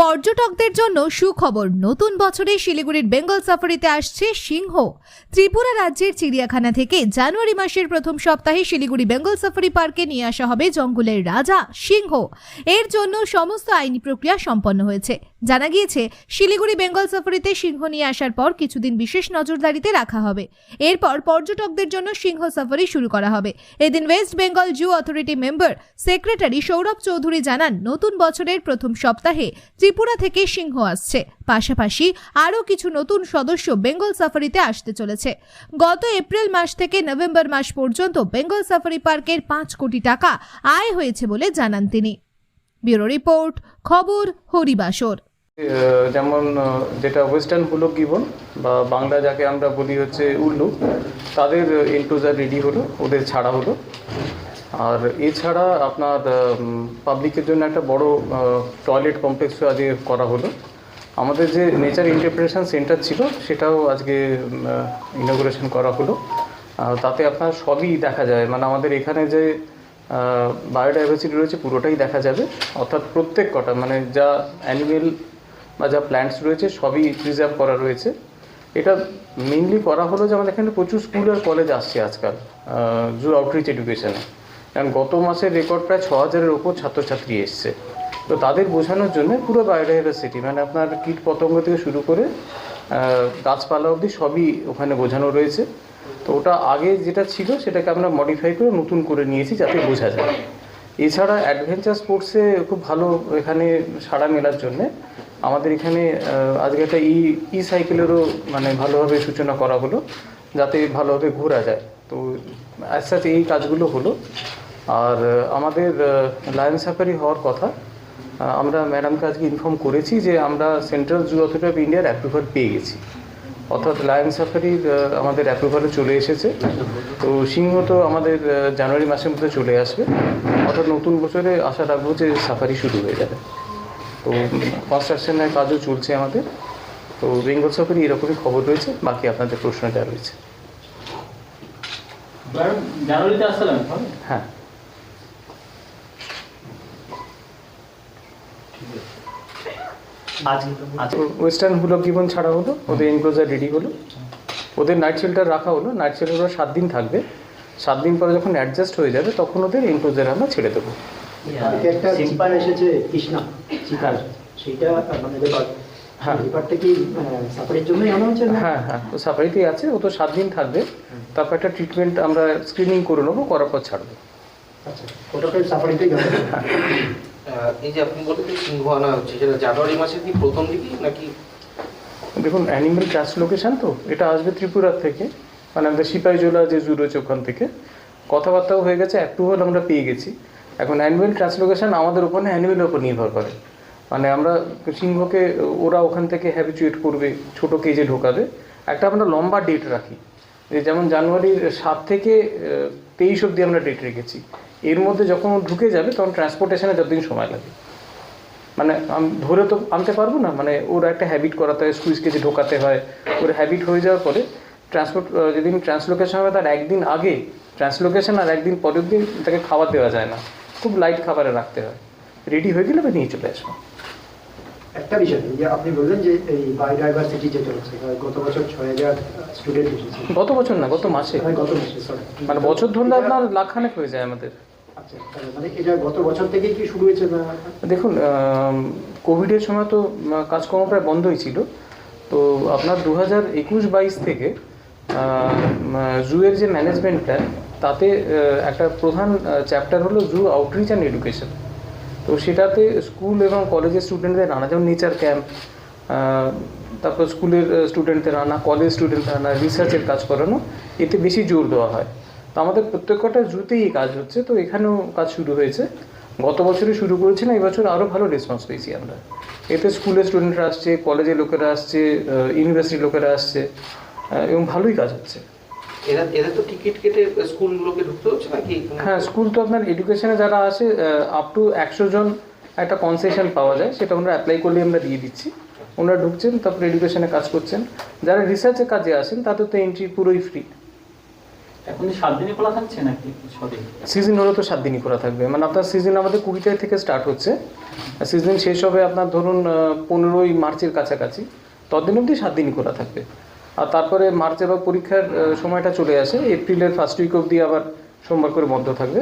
পর্যটকদের জন্য সুখবর। নতুন বছরে শিলিগুড়ির বেঙ্গল সাফারিতে আসছে সিংহ। ত্রিপুরা রাজ্যের চিড়িয়াখানা থেকে জানুয়ারি মাসের প্রথম সপ্তাহে শিলিগুড়ি বেঙ্গল সাফারি পার্কে নিয়ে আসা হবে জঙ্গলের রাজা সিংহ। এর জন্য সমস্ত আইনি প্রক্রিয়া সম্পন্ন হয়েছে। জানা গিয়েছে, শিলিগুড়ি বেঙ্গল সাফারিতে সিংহ নিয়ে আসার পর কিছুদিন বিশেষ নজরদারিতে রাখা হবে। এরপর পর্যটকদের জন্য সিংহ সাফারি শুরু করা হবে। এদিন West Bengal zoo authority member secretary Sourav Chowdhury জানান, নতুন বছরের প্রথম সপ্তাহে ত্রিপুরা থেকে সিংহ আসছে। পাশাপাশি আরও কিছু নতুন সদস্য বেঙ্গল সাফারিতে আসতে চলেছে। গত এপ্রিল মাস থেকে নভেম্বর মাস পর্যন্ত বেঙ্গল সাফারি পার্কের পাঁচ কোটি টাকা আয় হয়েছে বলে জানান তিনি। ব্যুরো রিপোর্ট, খবর, হরিবাসর। যেমন যেটা ওয়েস্টার্ন হুলো গিবন বা বাংলা যাকে আমরা বলি হচ্ছে উল্লু, তাদের এনক্লোজার রেডি হলো, ওদের ছাড়া হলো। আর এছাড়া আপনার পাবলিকের জন্য একটা বড় টয়লেট কমপ্লেক্সও আজকে করা হলো। আমাদের যে নেচার ইন্টারপ্রিটেশন সেন্টার ছিল, সেটাও আজকে ইনগ্রেশন করা হলো। তাতে আপনার সবই দেখা যায়। মানে আমাদের এখানে যে বায়োডাইভার্সিটি রয়েছে, পুরোটাই দেখা যাবে। অর্থাৎ প্রত্যেক কটা মানে যা অ্যানিমেল বা যা প্ল্যান্টস রয়েছে, সবই প্রিজার্ভ করা রয়েছে। এটা মেনলি করা হলো যে আমাদের এখানে প্রচুর স্কুল আর কলেজ আসছে আজকাল জু আউটরিচ এডুকেশনে কারণ গত মাসের রেকর্ড প্রায় ছ হাজারের ওপর ছাত্রছাত্রী এসছে। তো তাদের বোঝানোর জন্য পুরো বায়োডাইভার্সিটি মানে আপনার কীট পতঙ্গ থেকে শুরু করে গাছপালা অবধি সবই ওখানে বোঝানো রয়েছে। তো ওটা আগে যেটা ছিল সেটাকে আমরা মডিফাই করে নতুন করে নিয়েছি যাতে বোঝা যায়। এছাড়া অ্যাডভেঞ্চার স্পোর্টসে খুব ভালো এখানে সাড়া মেলার জন্যে আমাদের এখানে আজকে একটা ই ই সাইকেলেরও মানে ভালোভাবে সূচনা করা হলো, যাতে ভালোভাবে ঘোরা যায়। তো অ্যাজ এই কাজগুলো হলো। আর আমাদের লায়ন সাফারি হওয়ার কথা আমরা ম্যাডামকে আজকে ইনফর্ম করেছি যে আমরা সেন্ট্রাল জু অথরিটি অফ ইন্ডিয়ার অ্যাপ্রুভাল পেয়ে গেছি। অর্থাৎ লায়ন সাফারির আমাদের অ্যাপ্রুভালে চলে এসেছে। তো সিংহ তো আমাদের জানুয়ারি মাসের মধ্যে চলে আসবে। অর্থাৎ নতুন বছরে আশা রাখব যে সাফারি শুরু হয়ে যাবে। তো কনস্ট্রাকশনের কাজও চলছে আমাদের। তো বেঙ্গল সাফারি এরকমই খবর রয়েছে। বাকি আপনাদের প্রশ্নটা রয়েছে। হ্যাঁ। ওয়েস্টার্ন হুলো জীবন ছাড়া হলো? ওদের এনক্লোজার রেডি হলো। ওদের নাইট শেল্টার রাখা হলো। নাইট শেল্টার ওরা সাত দিন থাকবে। সাত দিন পরে যখন অ্যাডজাস্ট হয়ে যাবে তখন ওদের এনক্লোজার আমরা ছেড়ে দেবো। একটা এসেছে কৃষ্ণা। চিপার সেইটা মানে হ্যাঁ। ব্যাপারটা কি সাফারির জন্যই আনা হচ্ছে হ্যাঁ হ্যাঁ। তো সাফারিতেই আছে ও তো সাত দিন থাকবে। তারপর একটা ট্রিটমেন্ট আমরা স্ক্রিনিং করে নেব করার পর ছাড়বো। আচ্ছা ওটাকে সাফারিতেই আহ, এই যে আপনি বললেন সিংহ আনা হচ্ছে জানুয়ারি মাসের কি প্রথম দিকে নাকি? দেখুন অ্যানিমেল ট্রান্সলোকেশন তো, এটা আসবে ত্রিপুরার থেকে মানে আমাদের সিপাহীজোলা যে জু রয়েছে ওখান থেকে। কথাবার্তাও হয়ে গেছে অ্যাপ্রুভাল আমরা পেয়ে গেছি। এখন অ্যানিমেল ট্রান্সলোকেশন আমাদের ওখানে অ্যানিমেলের উপর নির্ভর করে। মানে আমরা সিংহকে, ওরা ওখান থেকে হ্যাবিচুয়েট করবে ছোটো কেজে ঢোকাবে। একটা আমরা লম্বা ডেট রাখি। যেমন জানুয়ারির সাত থেকে তেইশ অবধি আমরা ডেট রেখেছি। এর মধ্যে যখন ঢুকে যাবে, তখন ট্রান্সপোর্টেশনে যতদিন সময় লাগে। মানে ধরে তো আনতে পারব না মানে ওর একটা হ্যাবিট করাতে হয় স্কুইজ কেজে ঢোকাতে হয়। ওর হ্যাবিট হয়ে যাওয়ার পরে ট্রান্সপোর্ট যেদিন ট্রান্সলোকেশন হবে, তার একদিন আগে ট্রান্সলোকেশন আর একদিন পরের দিন তাকে খাবার দেওয়া যায় না। খুব লাইট খাবারে রাখতে হয়। রেডি হয়ে গেলে নিয়ে চলে আসব। একটা বিষয় যে আপনি বললেন যে এই বায়োডাইভার্সিটি যেটা হচ্ছে গত বছর ছয় হাজার স্টুডেন্ট এসেছে। গত বছর না গত মাসে। গত মাসে সরি মানে বছর ধরলে আপনার লাখখানেক হয়ে যায় আমাদের। আচ্ছা মানে এটা গত বছর থেকেই কি শুরু হয়েছে দেখুন কোভিডের সময় তো কাজকর্ম প্রায় বন্ধই ছিল। তো আপনার দু হাজার একুশ বাইশ থেকে জুয়ের যে ম্যানেজমেন্ট প্ল্যান তাতে একটা প্রধান চ্যাপ্টার হলো জু আউটরিচ অ্যান্ড এডুকেশন তো সেটাতে স্কুল এবং কলেজের স্টুডেন্টদের আনা যেমন নেচার ক্যাম্প তারপর স্কুলের স্টুডেন্টদের আনা কলেজ স্টুডেন্টদের আনা রিসার্চের কাজ করানো, এতে বেশি জোর দেওয়া হয়। তো আমাদের প্রত্যেকটা জুতেই কাজ হচ্ছে, তো এখানেও কাজ শুরু হয়েছে। গত বছরই শুরু করেছিলাম, এই বছর আরও ভালো রেসপন্স পেয়েছি আমরা। এতে স্কুলের স্টুডেন্টরা আসছে কলেজের লোকেরা আসছে ইউনিভার্সিটির লোকেরা আসছে এবং ভালোই কাজ হচ্ছে। এরা তো টিকিট কেটে স্কুলগুলোকে ঢুকতে হচ্ছে হ্যাঁ, আপনার এডুকেশনে যারা আসে আপ টু একশো জন একটা কনসেশন পাওয়া যায় সেটা ওনারা অ্যাপ্লাই করলে আমরা দিয়ে দিচ্ছি। ওনারা ঢুকছেন তারপরে এডুকেশনে কাজ করছেন। যারা রিসার্চের কাজে আসেন তাদের তো এন্ট্রি পুরোই ফ্রি এখন সাত দিনই থাকছে নাকি সিজন হলে তো সাত দিনই খোলা থাকবে। মানে আপনার সিজন আমাদের কুড়ি তারিখ থেকে স্টার্ট হচ্ছে। সিজন শেষ হবে আপনার ধরুন পনেরোই মার্চের কাছাকাছি। তদিন অবধি সাত দিনই খোলা থাকবে। আর তারপরে মার্চে আবার পরীক্ষার সময়টা চলে আসে। এপ্রিলের ফার্স্ট উইক অবধি আবার সোমবার করে বন্ধ থাকবে।